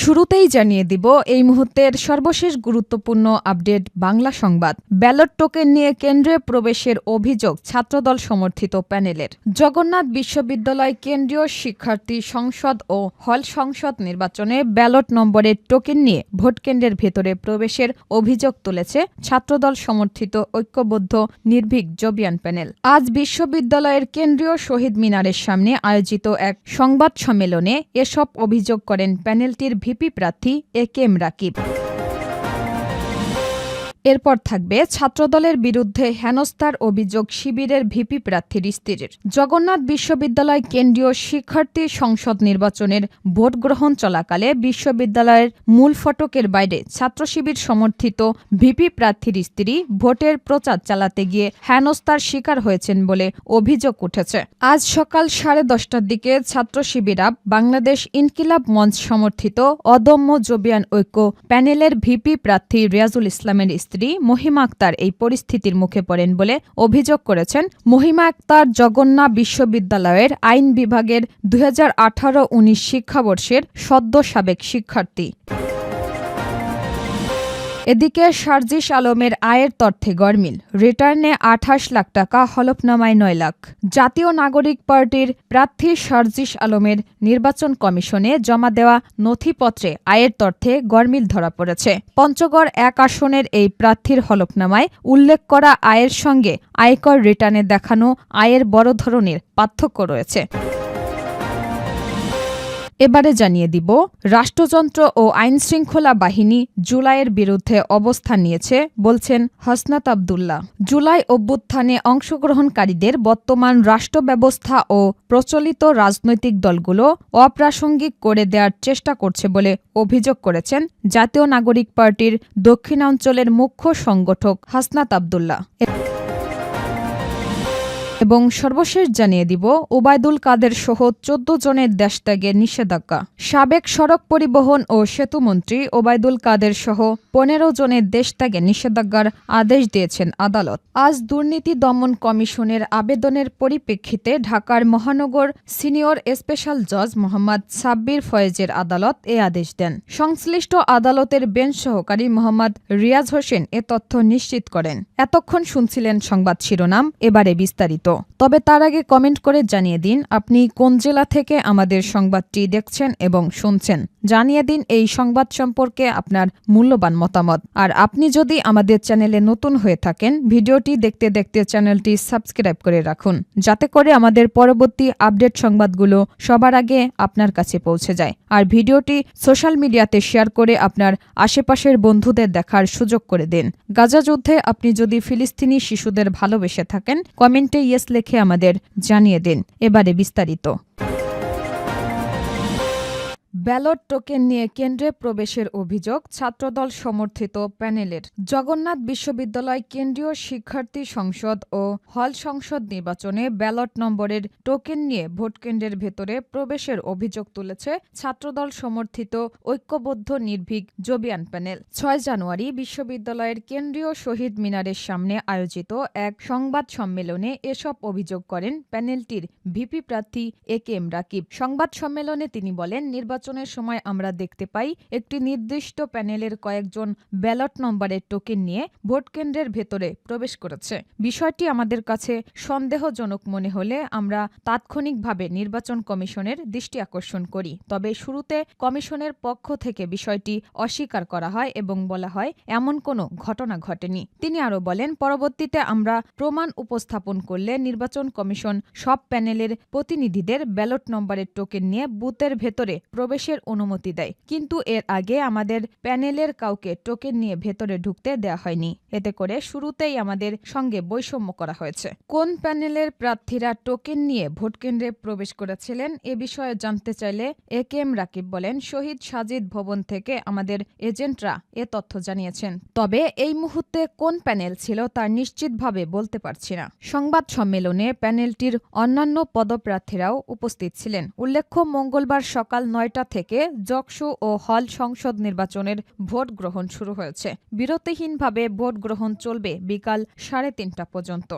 শুরুতেই জানিয়ে দিব, এই মুহূর্তের সর্বশেষ গুরুত্বপূর্ণ আপডেট বাংলা সংবাদ। ব্যালট টোকেন নিয়ে কেন্দ্রে প্রবেশের অভিযোগ ছাত্রদল সমর্থিত প্যানেলের। জগন্নাথ বিশ্ববিদ্যালয় কেন্দ্রীয় শিক্ষার্থী সংসদ ও হল সংসদ নির্বাচনে ব্যালট নম্বরের টোকেন নিয়ে ভোটকেন্দ্রের ভেতরে প্রবেশের অভিযোগ তুলেছে ছাত্রদল সমর্থিত ঐক্যবদ্ধ নির্ভীক জবিয়ান প্যানেল। আজ বিশ্ববিদ্যালয়ের কেন্দ্রীয় শহীদ মিনারের সামনে আয়োজিত এক সংবাদ সম্মেলনে এসব অভিযোগ করেন প্যানেলটির ভিপি প্রার্থী এ কে এম রাকিব এরপর থাকবে ছাত্রদলের বিরুদ্ধে হেনস্থার অভিযোগ শিবিরের ভিপি প্রার্থীর স্ত্রীর জগন্নাথ বিশ্ববিদ্যালয় কেন্দ্রীয় শিক্ষার্থী সংসদ নির্বাচনের ভোট গ্রহণ চলাকালে বিশ্ববিদ্যালয়ের মূল ফটকের বাইরে ছাত্র শিবির সমর্থিত ভিপি প্রার্থীর স্ত্রী ভোটের প্রচার চালাতে গিয়ে হেনস্থার শিকার হয়েছেন বলে অভিযোগ উঠেছে। আজ সকাল সাড়ে দশটার দিকে ছাত্র শিবিরা বাংলাদেশ ইনকিলাব মঞ্চ সমর্থিত অদম্য জবিয়ান ঐক্য প্যানেলের ভিপি প্রার্থী রিয়াজুল ইসলামের স্ত্রী মহিমা আক্তার এই পরিস্থিতির মুখে পড়েন বলে অভিযোগ করেছেন। মহিমা আক্তার জগন্না বিশ্ববিদ্যালয়ের আইন বিভাগের দুই হাজার আঠারো উনিশ শিক্ষাবর্ষের সদ্য সাবেক শিক্ষার্থী। এদিকে সার্জিস আলমের আয়ের তথ্যে গরমিল। রিটার্নে আঠাশ লাখ টাকা, হলফনামায় নয় লাখ। জাতীয় নাগরিক পার্টির প্রার্থী সার্জিস আলমের নির্বাচন কমিশনে জমা দেওয়া নথিপত্রে আয়ের তথ্যে গরমিল ধরা পড়েছে। পঞ্চগড় এক আসনের এই প্রার্থীর হলফনামায় উল্লেখ করা আয়ের সঙ্গে আয়কর রিটার্নে দেখানো আয়ের বড় ধরনের পার্থক্য রয়েছে। এবারে জানিয়ে দিব, রাষ্ট্রযন্ত্র ও আইনশৃঙ্খলা বাহিনী জুলাইয়ের বিরুদ্ধে অবস্থান নিয়েছে, বলছেন হসনাত আবদুল্লাহ। জুলাই অভ্যুত্থানে অংশগ্রহণকারীদের বর্তমান রাষ্ট্র ব্যবস্থা ও প্রচলিত রাজনৈতিক দলগুলো অপ্রাসঙ্গিক করে দেওয়ার চেষ্টা করছে বলে অভিযোগ করেছেন জাতীয় নাগরিক পার্টির দক্ষিণাঞ্চলের মুখ্য সংগঠক হাসনাত আবদুল্লাহ। এবং সর্বশেষ জানিয়ে দিব, ওবায়দুল কাদের সহ চোদ্দ জনের দেশত্যাগের নিষেধাজ্ঞা। সাবেক সড়ক পরিবহন ও সেতুমন্ত্রী ওবায়দুল কাদের সহ পনেরো জনের দেশত্যাগের নিষেধাজ্ঞার আদেশ দিয়েছেন আদালত। আজ দুর্নীতি দমন কমিশনের আবেদনের পরিপ্রেক্ষিতে ঢাকার মহানগর সিনিয়র স্পেশাল জজ মোহাম্মদ সাব্বির ফয়েজের আদালত এ আদেশ দেন। সংশ্লিষ্ট আদালতের বেঞ্চ সহকারী মোহাম্মদ রিয়াজ হোসেন এ তথ্য নিশ্চিত করেন। এতক্ষণ শুনছিলেন সংবাদ শিরোনাম, এবারে বিস্তারিত। তবে তার আগে কমেন্ট করে জানিয়ে দিন, আপনি কোন জেলা থেকে আমাদের সংবাদটি দেখছেন এবং শুনছেন। জানিয়ে দিন এই সংবাদ সম্পর্কে আপনার মূল্যবান মতামত। আর আপনি যদি আমাদের চ্যানেলে নতুন হয়ে থাকেন, ভিডিওটি দেখতে দেখতে চ্যানেলটি সাবস্ক্রাইব করে রাখুন, যাতে করে আমাদের পরবর্তী আপডেট সংবাদগুলো সবার আগে আপনার কাছে পৌঁছে যায়। আর ভিডিওটি সোশ্যাল মিডিয়াতে শেয়ার করে আপনার আশেপাশের বন্ধুদের দেখার সুযোগ করে দিন। গাজা যুদ্ধে আপনি যদি ফিলিস্তিনি শিশুদের ভালোবেসে থাকেন, কমেন্টে ইয়েস লিখে আমাদের জানিয়ে দিন। এবারে বিস্তারিত। ব্যালট টোকেন নিয়ে কেন্দ্রে প্রবেশের অভিযোগ ছাত্রদল সমর্থিত প্যানেলের। জগন্নাথ বিশ্ববিদ্যালয় কেন্দ্রীয় শিক্ষার্থী সংসদ ও হল সংসদ নির্বাচনে ব্যালট নম্বরের টোকেন নিয়ে ভোটকেন্দ্রের ভেতরে প্রবেশের অভিযোগ তুলেছে ছাত্রদল সমর্থিত ঐক্যবদ্ধ নির্ভীক জবিয়ান প্যানেল। ছয় জানুয়ারি বিশ্ববিদ্যালয়ের কেন্দ্রীয় শহীদ মিনারের সামনে আয়োজিত এক সংবাদ সম্মেলনে এসব অভিযোগ করেন প্যানেলটির ভিপি প্রার্থী এ কে এম রাকিব। সংবাদ সম্মেলনে তিনি বলেন নির্বাচনের সময় আমরা দেখতে পাই, একটি নির্দিষ্ট প্যানেলের কয়েকজন ব্যালট নম্বরের টোকেন নিয়ে ভোট কেন্দ্রের ভেতরে প্রবেশ করেছে। বিষয়টি আমাদের কাছে সন্দেহজনক মনে হলে আমরা তাৎক্ষণিকভাবে নির্বাচন কমিশনের দৃষ্টি আকর্ষণ করি। তবে শুরুতে কমিশনের পক্ষ থেকে বিষয়টি অস্বীকার করা হয় এবং বলা হয়, এমন কোনো ঘটনা ঘটেনি। তিনি আরও বলেন, পরবর্তীতে আমরা প্রমাণ উপস্থাপন করলে নির্বাচন কমিশন সব প্যানেলের প্রতিনিধিদের ব্যালট নম্বরের টোকেন নিয়ে বুথের ভেতরে প্রবেশের অনুমতি দেয়। কিন্তু এর আগে আমাদের প্যানেলের কাউকে টোকেন নিয়ে ভেতরে ঢুকতে দেওয়া হয়নি। এতে করে শুরুতেই আমাদের সঙ্গে বৈষম্য করা হয়েছে। কোন প্যানেলের প্রার্থীরা টোকেন নিয়ে ভোটকেন্দ্রে প্রবেশ করেছিলেন এ বিষয়ে জানতে চাইলে এ কে এম রাকিব বলেন, শহীদ সাজিদ ভবন থেকে আমাদের এজেন্টরা এ তথ্য জানিয়েছেন। তবে এই মুহূর্তে কোন প্যানেল ছিল তা নিশ্চিতভাবে বলতে পারছি না। সংবাদ সম্মেলনে প্যানেলটির অন্যান্য পদপ্রার্থীরাও উপস্থিত ছিলেন। উল্লেখ্য, মঙ্গলবার সকাল নয়টা দেড়টা থেকে জকসু ও হল সংসদ নির্বাচনের ভোট গ্রহণ শুরু হয়েছে। বিরতিহীনভাবে ভোট গ্রহণ চলবে বিকাল সাড়ে তিনটা পর্যন্ত।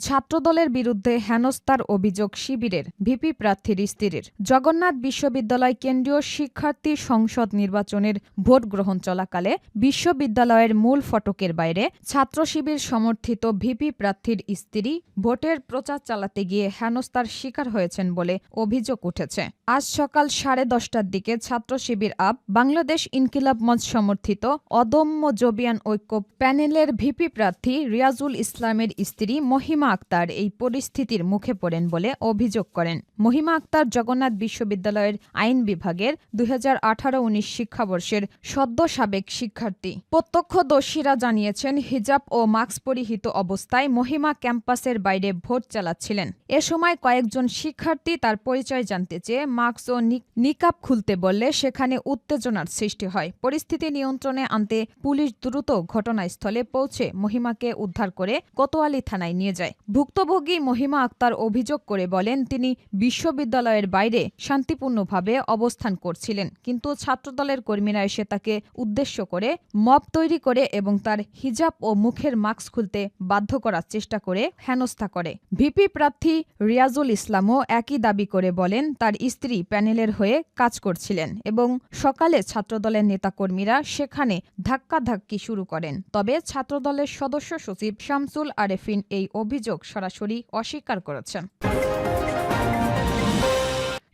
ছাত্রদলের বিরুদ্ধে হেনস্তার অভিযোগ শিবিরের ভিপি প্রার্থীর স্ত্রীর। জগন্নাথ বিশ্ববিদ্যালয় কেন্দ্রীয় শিক্ষার্থী সংসদ নির্বাচনের ভোট গ্রহণ চলাকালে বিশ্ববিদ্যালয়ের মূল ফটকের বাইরে ছাত্র শিবির সমর্থিত ভিপি প্রার্থীর স্ত্রী ভোটের প্রচার চালাতে গিয়ে হেনস্তার শিকার হয়েছেন বলে অভিযোগ উঠেছে। আজ সকাল সাড়ে দশটার দিকে ছাত্র শিবির আপ বাংলাদেশ ইনকিলাব মঞ্চ সমর্থিত অদম্য জবিয়ান ঐক্য প্যানেলের ভিপি প্রার্থী রিয়াজুল ইসলামের স্ত্রী মহিমা আক্তার এই পরিস্থিতির মুখে পড়েন বলে অভিযোগ করেন। মহিমা আক্তার জগন্নাথ বিশ্ববিদ্যালয়ের আইন বিভাগের দুই হাজার আঠারো উনিশ শিক্ষাবর্ষের সদ্য সাবেক শিক্ষার্থী। প্রত্যক্ষদর্শীরা জানিয়েছেন, হিজাব ও মাস্ক পরিহিত অবস্থায় মহিমা ক্যাম্পাসের বাইরে ভোট চালাচ্ছিলেন। এ সময় কয়েকজন শিক্ষার্থী তার পরিচয় জানতে চেয়ে মাস্ক ও নি- নিকাব খুলতে বললে সেখানে উত্তেজনার সৃষ্টি হয়। পরিস্থিতি নিয়ন্ত্রণে আনতে পুলিশ দ্রুত ঘটনাস্থলে পৌঁছে মহিমাকে উদ্ধার করে কোতোয়ালি থানায় নিয়ে যায়। ভুক্তভোগী মহিমা আক্তার অভিযোগ করে বলেন, তিনি বিশ্ববিদ্যালয়ের বাইরে শান্তিপূর্ণভাবে অবস্থান করছিলেন, কিন্তু ছাত্রদলের কর্মীরা এসে তাকে উদ্দেশ্য করে মব তৈরি করে এবং তার হিজাব ও মুখের মাস্ক খুলতে বাধ্য করার চেষ্টা করে হেনস্থা করে। ভিপি প্রার্থী রিয়াজুল ইসলামও একই দাবি করে বলেন, তার স্ত্রী প্যানেলের হয়ে কাজ করছিলেন এবং সকালে ছাত্রদলের নেতাকর্মীরা সেখানে ধাক্কাধাক্কি শুরু করেন। তবে ছাত্রদলের সদস্য সচিব শামসুল আরেফিন এই অভিযোগ সরাসরি অস্বীকার করেছেন।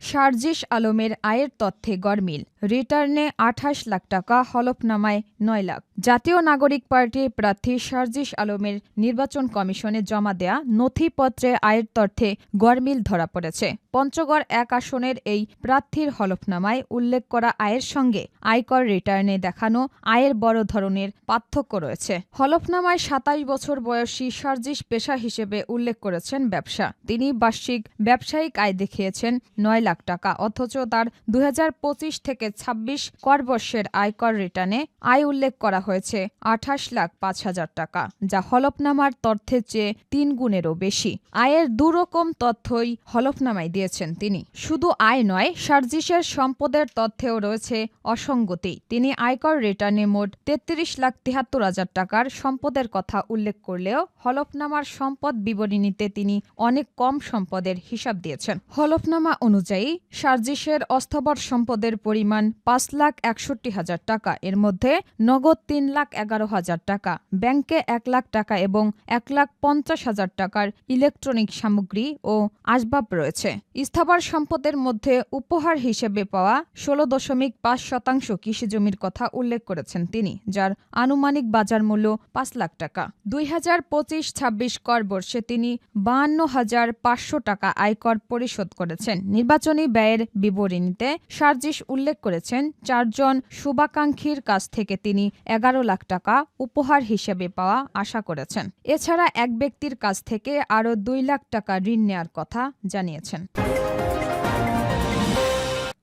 শারজিস আলমের আয়ের তথ্যে গরমিল রিটার্নে আঠাশ লাখ টাকা, হলফনামায় নয় লাখ। জাতীয় নাগরিক পার্টির প্রার্থী শারজিস আলমের নির্বাচন কমিশনে জমা দেয়া নথিপত্রে আয়ের তথ্যে গরমিল ধরা পড়েছে। পঞ্চগড় এক আসনের এই প্রার্থীর হলফনামায় উল্লেখ করা আয়ের সঙ্গে আয়কর রিটার্নে দেখানো আয়ের বড় ধরনের পার্থক্য রয়েছে। হলফনামায় সাতাশ বছর বয়সী সার্জিস পেশা হিসেবে উল্লেখ করেছেন ব্যবসা। তিনি বার্ষিক ব্যবসায়িক আয় দেখিয়েছেন নয় লাখ টাকা, অথচ তার দুই হাজার পঁচিশ থেকে ২৬ করবর্ষের আয়কর রিটার্নে আয় উল্লেখ করা হয়েছে আঠাশ লাখ পাঁচ হাজার টাকা, যা হলফনামার তথ্যের চেয়ে তিন গুণেরও বেশি। আয়ের দুরকম তথ্যই হলফনামায় দিয়েছেন তিনি। শুধু আয় নয়, সার্জিসের সম্পদের তথ্যেও রয়েছে অসঙ্গতি। তিনি আয়কর রিটার্নে মোট তেত্রিশ লাখ তিয়াত্তর হাজার টাকার সম্পদের কথা উল্লেখ করলেও হলফনামার সম্পদ বিবরণীতে তিনি অনেক কম সম্পদের হিসাব দিয়েছেন। হলফনামা অনুযায়ী সার্জিসের অস্থাবর সম্পদের পরিমাণ পাঁচ লাখ একষট্টি হাজার টাকা। এর মধ্যে নগদ তিন লাখ এগারো হাজার টাকা, ব্যাংকে এক লাখ টাকা এবং এক লাখ পঞ্চাশ হাজার টাকার ইলেকট্রনিক সামগ্রী ও আসবাব রয়েছে। স্থাবর সম্পদের মধ্যে উপহার হিসেবে পাওয়া ষোলো দশমিক পাঁচ শতাংশ কৃষিজমির কথা উল্লেখ করেছেন তিনি, যার আনুমানিক বাজার মূল্য পাঁচ লাখ টাকা। দুই হাজার পঁচিশ ছাব্বিশ কর বর্ষে তিনি বাহান্ন হাজার পাঁচশো টাকা আয়কর পরিশোধ করেছেন। নির্বাচনী ব্যয়ের বিবরণীতে সার্জিস উল্লেখ করেছেন, চারজন শুভাকাঙ্ক্ষীর কাছ থেকে তিনি এগারো লাখ টাকা উপহার হিসেবে পাওয়া আশা করেছেন। এছাড়া এক ব্যক্তির কাছ থেকে আরও দুই লাখ টাকা ঋণ নেয়ার কথা জানিয়েছেন।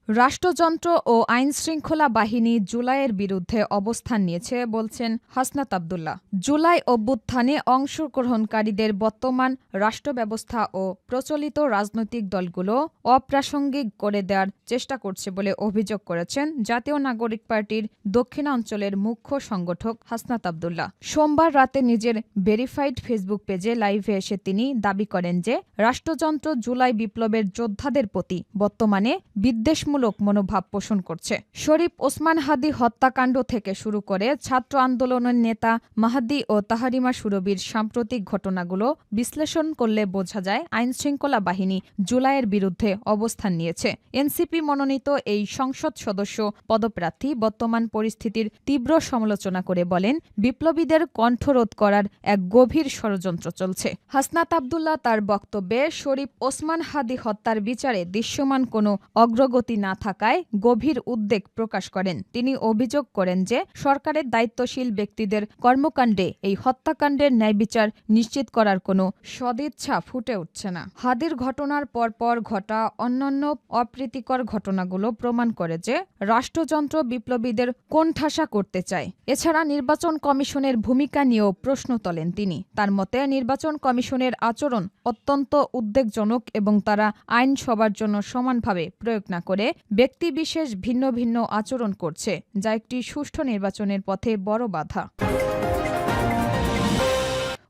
রাষ্ট্রযন্ত্র ও আইনশৃঙ্খলা বাহিনী জুলাইয়ের বিরুদ্ধে অবস্থান নিয়েছে, বলছেন হাসনাত আবদুল্লাহ। জুলাই অভ্যুত্থানে অংশগ্রহণকারীদের বর্তমান রাষ্ট্র ব্যবস্থা ও প্রচলিত রাজনৈতিক দলগুলো অপ্রাসঙ্গিক করে দেওয়ার চেষ্টা করছে বলে অভিযোগ করেছেন জাতীয় নাগরিক পার্টির দক্ষিণাঞ্চলের মুখ্য সংগঠক হাসনাত আবদুল্লাহ। সোমবার রাতে নিজের ভেরিফাইড ফেসবুক পেজে লাইভে এসে তিনি দাবি করেন যে, রাষ্ট্রযন্ত্র জুলাই বিপ্লবের যোদ্ধাদের প্রতি বর্তমানে বিদ্বেষমূলক মনোভাব পোষণ করছে। শরীফ ওসমান হাদি হত্যাকাণ্ড থেকে শুরু করে ছাত্র আন্দোলনের নেতা মাহাদি ও তাহারিমা সুরবির সাম্প্রতিক ঘটনাগুলো বিশ্লেষণ করলে বোঝা যায় আইনশৃঙ্খলা বাহিনী জুলাইয়ের বিরুদ্ধে অবস্থান নিয়েছে। এনসিপি মনোনীত এই সংসদ সদস্য পদপ্রার্থী বর্তমান পরিস্থিতির তীব্র সমালোচনা করে বলেন, বিপ্লবীদের কণ্ঠরোধ করার এক গভীর ষড়যন্ত্র চলছে। হাসনাত আবদুল্লাহ তার বক্তব্যে, শরীফ ওসমান হাদি হত্যার বিচারে দৃশ্যমান কোনো অগ্রগতি না থাকায় গভীর উদ্বেগ প্রকাশ করেন। তিনি অভিযোগ করেন যে, সরকারের দায়িত্বশীল ব্যক্তিদের কর্মকাণ্ডে এই হত্যাকাণ্ডের ন্যায় বিচার নিশ্চিত করার কোনো সদিচ্ছা ফুটে উঠছে না। হাদির ঘটনার পরপর ঘটা অন্যান্য অপ্রীতিকর ঘটনাগুলো প্রমাণ করে যে, রাষ্ট্রযন্ত্র বিপ্লবীদের কোণঠাসা করতে চায়। এছাড়া নির্বাচন কমিশনের ভূমিকা নিয়েও প্রশ্ন তোলেন তিনি। তার মতে, নির্বাচন কমিশনের আচরণ অত্যন্ত উদ্বেগজনক এবং তারা আইন সবার জন্য সমানভাবে প্রয়োগ না করে ব্যক্তিবিশেষ ভিন্ন ভিন্ন আচরণ করছে যা একটি সুষ্ঠু নির্বাচনের পথে বড় বাধা।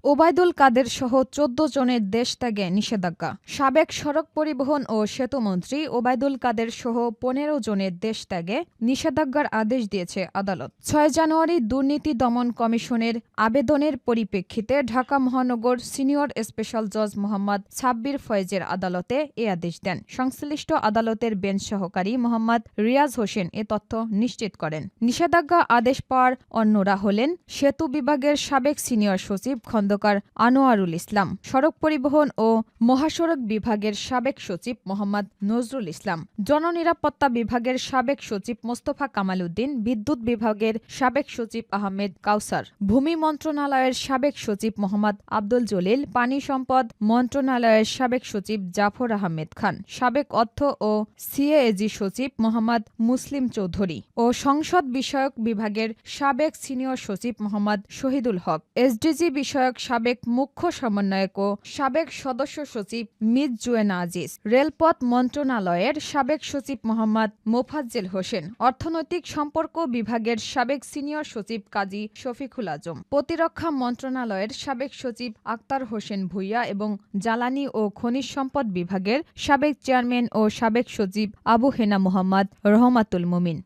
ওবায়দুল কাদের সহ চোদ্দ জনের দেশ ত্যাগে নিষেধাজ্ঞা। সাবেক সড়ক পরিবহন ও সেতুমন্ত্রী ওবায়দুল কাদের সহ পনেরো জনের দেশ ত্যাগে নিষেধাজ্ঞার আদেশ দিয়েছে আদালত। ছয় জানুয়ারি দুর্নীতি দমন কমিশনের আবেদনের পরিপ্রেক্ষিতে ঢাকা মহানগর সিনিয়র স্পেশাল জজ মোহাম্মদ ছাব্বির ফয়েজের আদালতে এ আদেশ দেন। সংশ্লিষ্ট আদালতের বেঞ্চ সহকারী মোহাম্মদ রিয়াজ হোসেন এ তথ্য নিশ্চিত করেন। নিষেধাজ্ঞা আদেশ পাওয়ার অন্যরা হলেন সেতু বিভাগের সাবেক সিনিয়র সচিব খন্দকার আনোয়ারুল ইসলাম। সড়ক পরিবহন ও মহাসড়ক বিভাগের সাবেক সচিব মোহাম্মদ নজরুল ইসলাম। জননিরাপত্তা বিভাগের সাবেক সচিব মোস্তফা কামাল উদ্দিন, বিদ্যুৎ বিভাগের সাবেক সচিব আহমেদ কাউসার, ভূমি মন্ত্রণালয়ের সাবেক সচিব মোহাম্মদ আব্দুল জলিল, পানি সম্পদ মন্ত্রণালয়ের সাবেক সচিব জাফর আহমেদ খান, সাবেক অর্থ ও সিএএজি সচিব মোহাম্মদ মুসলিম চৌধুরী ও সংসদ বিষয়ক বিভাগের সাবেক সিনিয়র সচিব মোহাম্মদ শহীদুল হক। এসডিজি বিষয়ক সাবেক মুখ্য সমন্বয়ক ও সাবেক সদস্য সচিব মিজ জুয়েনা আজিজ, রেলপথ মন্ত্রণালয়ের সাবেক সচিব মোহাম্মদ মোফাজ্জেল হোসেন, অর্থনৈতিক সম্পর্ক বিভাগের সাবেক সিনিয়র সচিব কাজী শফিকুল আজম, প্রতিরক্ষা মন্ত্রণালয়ের সাবেক সচিব আক্তার হোসেন ভুইয়া এবং জ্বালানি ও খনিজ সম্পদ বিভাগের সাবেক চেয়ারম্যান ও সাবেক সচিব আবু হেনা মোহাম্মদ রহমাতুল মুমিন।